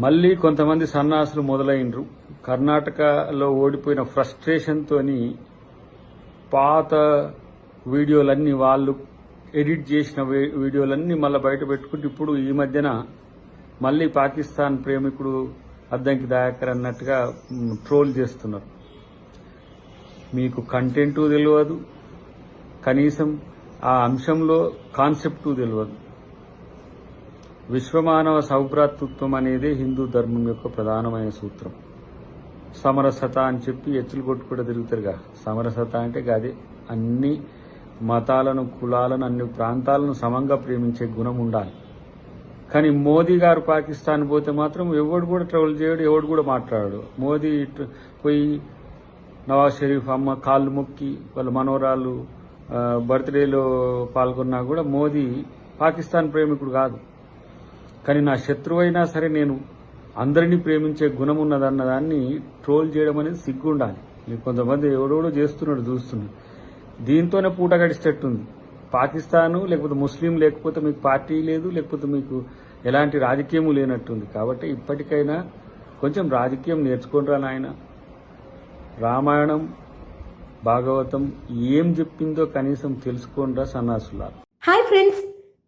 మళ్ళీ కొంతమంది సన్నాసులు మొదలైనరు. కర్ణాటకలో ఓడిపోయిన ఫ్రస్ట్రేషన్తోని పాత వీడియోలన్నీ వాళ్ళు ఎడిట్ చేసిన వీ- వీడియోలన్నీ మళ్ళీ బయట పెట్టుకుంటూ ఇప్పుడు ఈ మధ్యన మళ్ళీ పాకిస్తాన్ ప్రేమికుడు అద్దంకి దాయకర్ అన్నట్టుగా ట్రోల్ చేస్తున్నారు. మీకు కంటెంటు తెలియదు కనీసం ఆ అంశంలో కాన్సెప్టు తెలియదు విశ్వమానవ సౌభ్రాతృత్వం అనేది హిందూ ధర్మం యొక్క ప్రధానమైన సూత్రం. సమరసత అని చెప్పి ఎత్తులు కొట్టుకుంటూ తిరుగుతారుగా సమరసత అంటే అది అన్ని మతాలను కులాలను అన్ని ప్రాంతాలను సమంగా ప్రేమించే గుణం ఉండాలి. కానీ మోదీ గారు పాకిస్తాన్ పోతే మాత్రం ఎవడు కూడా ట్రవల్ చేయడు ఎవడు కూడా మాట్లాడాడు. మోదీ ఇటు పోయి నవాజ్ షరీఫ్ అమ్మ కాళ్ళు మొక్కి వాళ్ళ మనోరాలు బర్త్డేలో పాల్గొన్నా కూడా మోదీ పాకిస్తాన్ ప్రేమికుడు కాదు. కానీ నా శత్రువు అయినా సరే నేను అందరినీ ప్రేమించే గుణం ఉన్నదన్న దాన్ని ట్రోల్ చేయడం అనేది సిగ్గుండాలి. కొంతమంది ఎవడెవడో చేస్తున్నాడు చూస్తున్నాడు. దీంతోనే పూట గడిచేటట్టుంది. పాకిస్తాను లేకపోతే ముస్లిం లేకపోతే మీకు పార్టీ లేదు లేకపోతే మీకు ఎలాంటి రాజకీయము లేనట్టుంది. కాబట్టి ఇప్పటికైనా కొంచెం రాజకీయం నేర్చుకుంటారా నాయన. రామాయణం భాగవతం ఏం చెప్పిందో కనీసం తెలుసుకోండిరా సన్నాసులా హాయ్ ఫ్రెండ్స్.